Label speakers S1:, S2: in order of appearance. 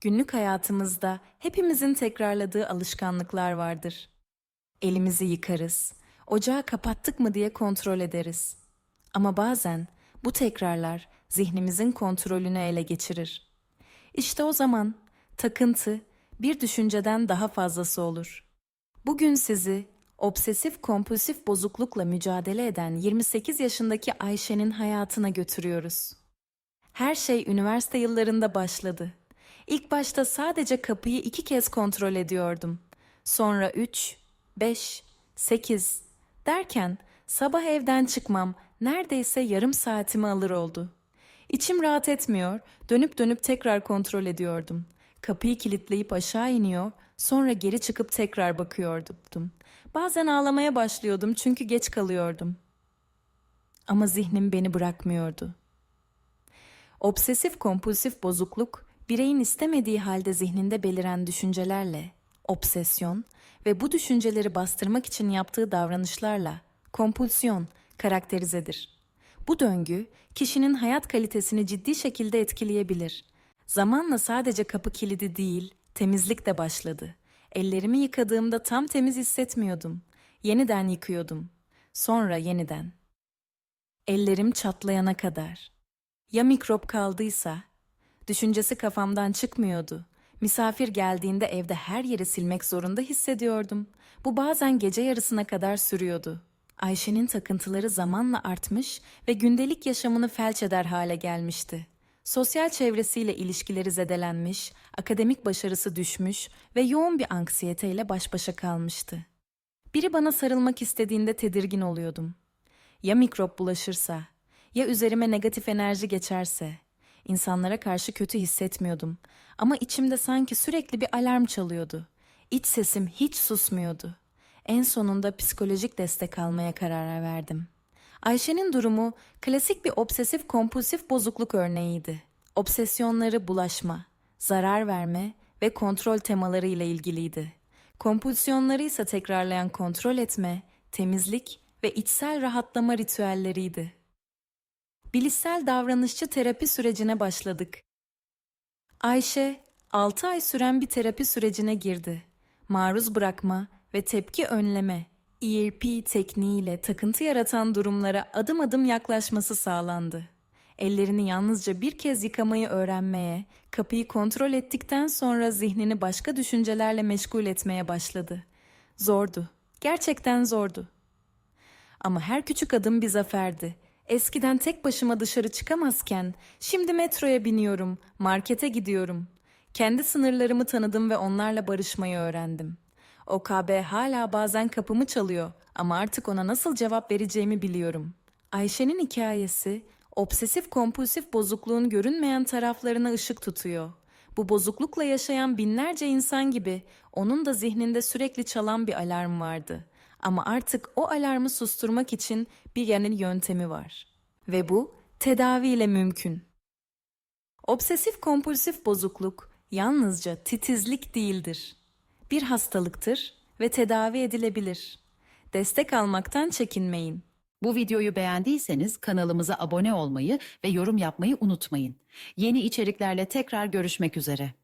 S1: Günlük hayatımızda hepimizin tekrarladığı alışkanlıklar vardır. Elimizi yıkarız, ocağı kapattık mı diye kontrol ederiz. Ama bazen bu tekrarlar zihnimizin kontrolünü ele geçirir. İşte o zaman takıntı bir düşünceden daha fazlası olur. Bugün sizi obsesif kompulsif bozuklukla mücadele eden 28 yaşındaki Ayşe'nin hayatına götürüyoruz. Her şey üniversite yıllarında başladı. İlk başta sadece kapıyı iki kez kontrol ediyordum. Sonra üç, beş, sekiz derken sabah evden çıkmam neredeyse yarım saatimi alır oldu. İçim rahat etmiyor, dönüp dönüp tekrar kontrol ediyordum. Kapıyı kilitleyip aşağı iniyor, sonra geri çıkıp tekrar bakıyordum. Bazen ağlamaya başlıyordum çünkü geç kalıyordum. Ama zihnim beni bırakmıyordu. Obsesif kompulsif bozukluk, bireyin istemediği halde zihninde beliren düşüncelerle, obsesyon ve bu düşünceleri bastırmak için yaptığı davranışlarla, kompulsiyon karakterizedir. Bu döngü, kişinin hayat kalitesini ciddi şekilde etkileyebilir. Zamanla sadece kapı kilidi değil, temizlik de başladı. Ellerimi yıkadığımda tam temiz hissetmiyordum. Yeniden yıkıyordum. Sonra yeniden. Ellerim çatlayana kadar. Ya mikrop kaldıysa? Düşüncesi kafamdan çıkmıyordu. Misafir geldiğinde evde her yeri silmek zorunda hissediyordum. Bu bazen gece yarısına kadar sürüyordu. Ayşe'nin takıntıları zamanla artmış ve gündelik yaşamını felç eder hale gelmişti. Sosyal çevresiyle ilişkileri zedelenmiş, akademik başarısı düşmüş ve yoğun bir anksiyeteyle baş başa kalmıştı. Biri bana sarılmak istediğinde tedirgin oluyordum. Ya mikrop bulaşırsa, ya üzerime negatif enerji geçerse. İnsanlara karşı kötü hissetmiyordum ama içimde sanki sürekli bir alarm çalıyordu. İç sesim hiç susmuyordu. En sonunda psikolojik destek almaya karar verdim. Ayşe'nin durumu klasik bir obsesif kompulsif bozukluk örneğiydi. Obsesyonları bulaşma, zarar verme ve kontrol temaları ile ilgiliydi. Kompulsiyonları ise tekrarlayan kontrol etme, temizlik ve içsel rahatlama ritüelleriydi. Bilişsel davranışçı terapi sürecine başladık. Ayşe, 6 ay süren bir terapi sürecine girdi. Maruz bırakma ve tepki önleme ERP tekniğiyle takıntı yaratan durumlara adım adım yaklaşması sağlandı. Ellerini yalnızca bir kez yıkamayı öğrenmeye, kapıyı kontrol ettikten sonra zihnini başka düşüncelerle meşgul etmeye başladı. Zordu. Gerçekten zordu. Ama her küçük adım bir zaferdi. Eskiden tek başıma dışarı çıkamazken şimdi metroya biniyorum, markete gidiyorum. Kendi sınırlarımı tanıdım ve onlarla barışmayı öğrendim. OKB hala bazen kapımı çalıyor ama artık ona nasıl cevap vereceğimi biliyorum. Ayşe'nin hikayesi obsesif kompulsif bozukluğun görünmeyen taraflarına ışık tutuyor. Bu bozuklukla yaşayan binlerce insan gibi onun da zihninde sürekli çalan bir alarm vardı. Ama artık o alarmı susturmak için bir yeni yöntemi var. Ve bu tedaviyle mümkün. Obsesif kompulsif bozukluk yalnızca titizlik değildir. Bir hastalıktır ve tedavi edilebilir. Destek almaktan çekinmeyin.
S2: Bu videoyu beğendiyseniz kanalımıza abone olmayı ve yorum yapmayı unutmayın. Yeni içeriklerle tekrar görüşmek üzere.